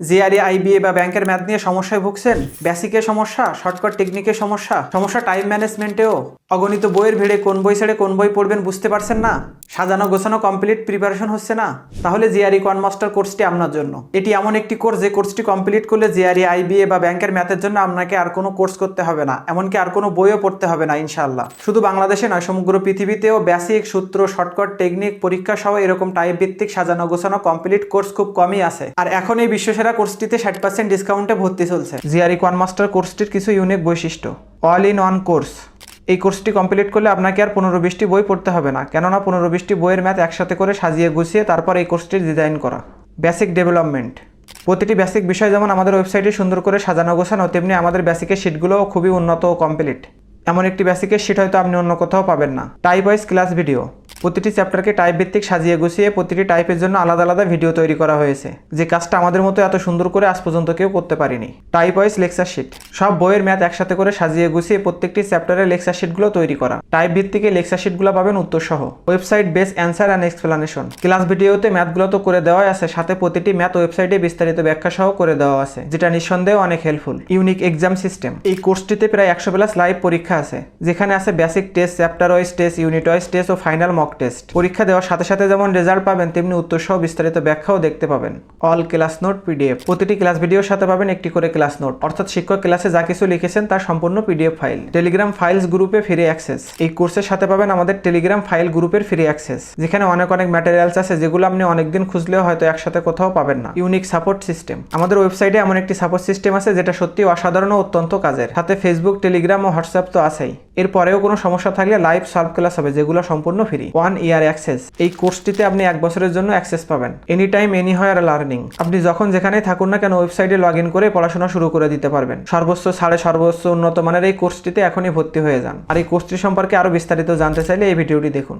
GRE IBA বা ব্যাংকের math নিয়ে সমস্যায় ভুগছেন? বেসিকের সমস্যা, শর্টকাট টেকনিকের সমস্যা সমস্যা টাইম ম্যানেজমেন্টেও? অগণিত বইয়ের ভিড়ে কোন বই ছেড়ে কোন বই পড়বেন বুঝতে পারছেন না? সাজানো গোছানো কমপ্লিট প্রিপারেশন হচ্ছে না? তাহলে জিআরই কন মাস্টার কোর্সটি আপনার জন্য। এটি এমন একটি কোর্স যে কোর্সটি কমপ্লিট করলে জিআরই আইবিএ বা ব্যাংকের ম্যাথের জন্য আপনাকে আর কোনো কোর্স করতে হবে না। এমনকি আর কোনো বইও পড়তে হবে না ইনশাল্লাহ শুধু বাংলাদেশে নয়, সমগ্র পৃথিবীতেও বেসিক সূত্র শর্টকাট টেকনিক পরীক্ষা সহ এরকম টাইপ ভিত্তিক সাজানো গোছানো কমপ্লিট কোর্স খুব কমই আছে। আর এখন এই বিশ্বসেরা কোর্সটিতে ষাট পার্সেন্ট ডিসকাউন্টে ভর্তি চলছে। জিআরই কোয়ান মাস্টার কোর্সটির কিছু ইউনিক বৈশিষ্ট্য। অল ইন ওয়ান কোর্স এই কোর্সটি কমপ্লিট করলে আপনাকে আর পনেরো বিশটি বই পড়তে হবে না, কেননা পনেরো বিশটি বইয়ের ম্যাথ একসাথে করে সাজিয়ে গুছিয়ে তারপর এই কোর্সটির ডিজাইন করা। বেসিক ডেভেলপমেন্ট প্রতিটি বেসিক বিষয় যেমন আমাদের ওয়েবসাইটে সুন্দর করে সাজানো গোছানো, তেমনি আমাদের বেসিকের শিটগুলোও খুবই উন্নত ও কমপ্লিট এমন একটি বেসিকের শিট হয়তো আপনি অন্য কোথাও পাবেন না। টাইপ ওয়াইজ ক্লাস ভিডিও প্রতিটি চ্যাপ্টারকে টাইপ ভিত্তিক সাজিয়ে গুছিয়ে প্রতিটি টাইপের জন্য আলাদা আলাদা ভিডিও তৈরি করা হয়েছে, যে কাজটা আমাদের মতো এত সুন্দর করে আজ পর্যন্ত কেউ করতে পারিনি। টাইপ ওয়াইজ লেকচার শিট সব বইয়ের ম্যাথ একসাথে করে সাজিয়ে গুছিয়ে প্রত্যেকটি চ্যাপ্টারের লেকচার শিটগুলো তৈরি করা। টাইপ ভিত্তিকে লেকচার শিটগুলো পাবেন উত্তর সহ website base answer and explanation class ভিডিওতে ম্যাথগুলো তো করে দেওয়াই আছে, সাথে প্রতিটি ম্যাথ ওয়েবসাইটে বিস্তারিত ব্যাখ্যা সহ করে দেওয়া আছে, যেটা নিঃসন্দেহে অনেক হেল্পফুল ইউনিক এক্সাম সিস্টেম এই কোর্সটিতে প্রায় একশো প্লাস লাইভ পরীক্ষা আছে, যেখানে আছে basic test chapter wise test unit wise test ও ফাইনাল মক টেস্ট পরীক্ষা দেওয়ার সাথে সাথে যেমন রেজাল্ট পাবেন, তেমনি উত্তর সহ বিস্তারিত ব্যাখ্যাও দেখতে পাবেন। অল ক্লাস নোট পিডিএফ প্রতিটি ক্লাস ভিডিওর সাথে পাবেন একটি করে ক্লাস নোট অর্থাৎ শিক্ষক ক্লাসে যা কিছু লিখেছেন তার সম্পূর্ণ পিডিএফ ফাইল টেলিগ্রাম ফাইলস গ্রুপে ফ্রি অ্যাক্সেস এই কোর্সের সাথে পাবেন আমাদের টেলিগ্রাম ফাইল গ্রুপের ফ্রি অ্যাক্সেস যেখানে অনেক অনেক ম্যাটেরিয়ালস আছে, যেগুলো আপনি অনেকদিন খুঁজলেও হয়তো একসাথে কোথাও পাবেন না। ইউনিক সাপোর্ট সিস্টেম আমাদের ওয়েবসাইটে এমন একটি সাপোর্ট সিস্টেম আছে, যেটা সত্যি অসাধারণ অত্যন্ত কাজের। সাথে ফেসবুক টেলিগ্রাম ও হোয়াটসঅ্যাপ তো আছেই। এরপরেও কোনো সমস্যা থাকলে লাইভ সলভ ক্লাস হবে, যেগুলো সম্পূর্ণ ফ্রি ওয়ান ইয়ার অ্যাক্সেস এই কোর্সটিতে আপনি এক বছরের জন্য অ্যাক্সেস পাবেন। Any time anywhere learning আপনি যখন যেখানেই থাকুন না কেন ওয়েবসাইটে লগ ইন করে পড়াশোনা শুরু করে দিতে পারবেন। সর্বোচ্চ সাড়ে সর্বোচ্চ উন্নত মানের এই কোর্সটিতে এখনই ভর্তি হয়ে যান। আর এই কোর্সটি সম্পর্কে আরও বিস্তারিত জানতে চাইলে এই ভিডিওটি দেখুন।